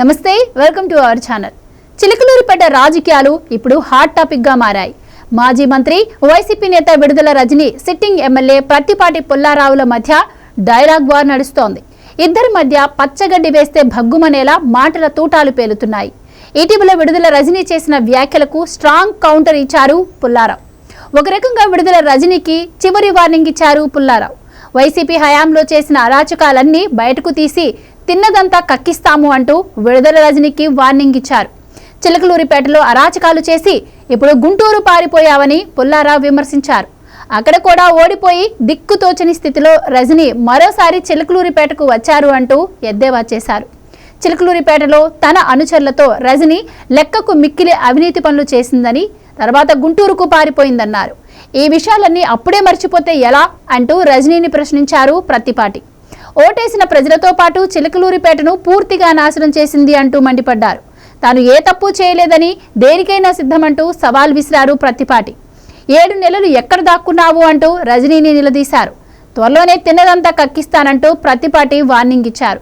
నమస్తే welcome to our channel. Chilakaluripet రాజకీయాలు ఇప్పుడు హాట్ టాపిక్గా మారాయి. మాజీ మంత్రి వైసీపీ నేత విడుదల రజని సిట్టింగ్ ఎమ్మెల్యే ప్రత్తిపాటి పుల్లారావుల మధ్య డైలాగ్ వార్ నడుస్తోంది. ఇద్దరి మధ్య పచ్చగడ్డి వేస్తే భగ్గుమనేలా మాటల తూటాలు పేలుతున్నాయి. ఇటీవల విడుదల రజనీ చేసిన వ్యాఖ్యలకు స్ట్రాంగ్ కౌంటర్ ఇచ్చారు పుల్లారావు. ఒక రకంగా విడుదల రజనీకి చివరి వార్నింగ్ ఇచ్చారు పుల్లారావు. వైసీపీ హయాంలో చేసిన అరాచకాలన్నీ బయటకు తీసి తిన్నదంతా కక్కిస్తాము అంటూ విడుదల రజనీకి వార్నింగ్ ఇచ్చారు. చిలకలూరిపేటలో అరాచకాలు చేసి ఇప్పుడు గుంటూరు పారిపోయావని పుల్లారావు విమర్శించారు. అక్కడ కూడా ఓడిపోయి దిక్కుతోచని స్థితిలో రజనీ మరోసారి చిలకలూరిపేటకు వచ్చారు అంటూ ఎద్దేవా చేశారు. చిలకలూరిపేటలో తన అనుచరులతో రజని లెక్కకు మిక్కిలి అవినీతి పనులు చేసిందని తర్వాత గుంటూరుకు పారిపోయిందన్నారు. ఈ విషయాలన్నీ అప్పుడే మర్చిపోతే ఎలా అంటూ రజనీని ప్రశ్నించారు ప్రత్తిపాటి. ఓటేసిన ప్రజలతో పాటు చిలకలూరిపేటను పూర్తిగా నాశనం చేసింది అంటూ మండిపడ్డారు. తాను ఏ తప్పు చేయలేదని దేనికైనా సిద్ధమంటూ సవాల్ విసిరారు ప్రత్తిపాటి. ఏడు నెలలు ఎక్కడ దాక్కున్నావు అంటూ రజనీని నిలదీశారు. త్వరలోనే తిన్నదంతా కక్కిస్తానంటూ ప్రతిపాటి వార్నింగ్ ఇచ్చారు.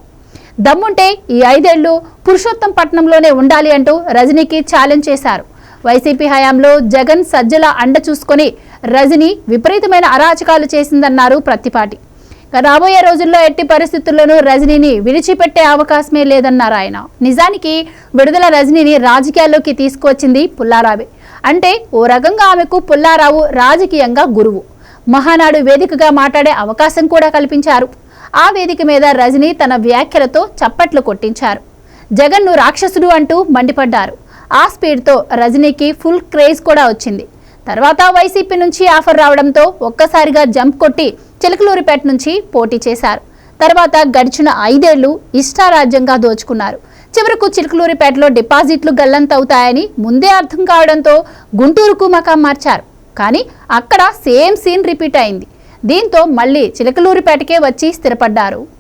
దమ్ముంటే ఈ ఐదేళ్ళు పురుషోత్తం పట్నంలోనే ఉండాలి అంటూ రజనీకి ఛాలెంజ్ చేశారు. వైసీపీ హయాంలో జగన్ సజ్జల అండ చూసుకొని రజని విపరీతమైన అరాచకాలు చేసిందన్నారు ప్రత్తిపాటి రాబోయే రోజుల్లో ఎట్టి పరిస్థితుల్లోనూ రజనీని విడిచిపెట్టే అవకాశమే లేదన్నారు ఆయన. నిజానికి విడుదల రజనీని రాజకీయాల్లోకి తీసుకువచ్చింది పుల్లారావే. అంటే ఓ రకంగా ఆమెకు పుల్లారావు రాజకీయంగా గురువు. మహానాడు వేదికగా మాట్లాడే అవకాశం కూడా కల్పించారు. ఆ వేదిక మీద రజనీ తన వ్యాఖ్యలతో చప్పట్లు కొట్టించారు. జగన్ను రాక్షసుడు అంటూ మండిపడ్డారు. ఆ స్పీడ్తో రజనీకి ఫుల్ క్రేజ్ కూడా వచ్చింది. తర్వాత వైసీపీ నుంచి ఆఫర్ రావడంతో ఒక్కసారిగా జంప్ కొట్టి చిలకలూరిపేట నుంచి పోటీ చేశారు. తర్వాత గడిచిన ఐదేళ్ళు ఇష్టారాజ్యంగా దోచుకున్నారు. చివరకు చిలకలూరిపేటలో డిపాజిట్లు గల్లంతవుతాయని ముందే అర్థం కావడంతో గుంటూరుకు మకాం మార్చారు. కానీ అక్కడ సేమ్ సీన్ రిపీట్ అయింది. దీంతో మళ్ళీ చిలకలూరిపేటకే వచ్చి స్థిరపడ్డారు.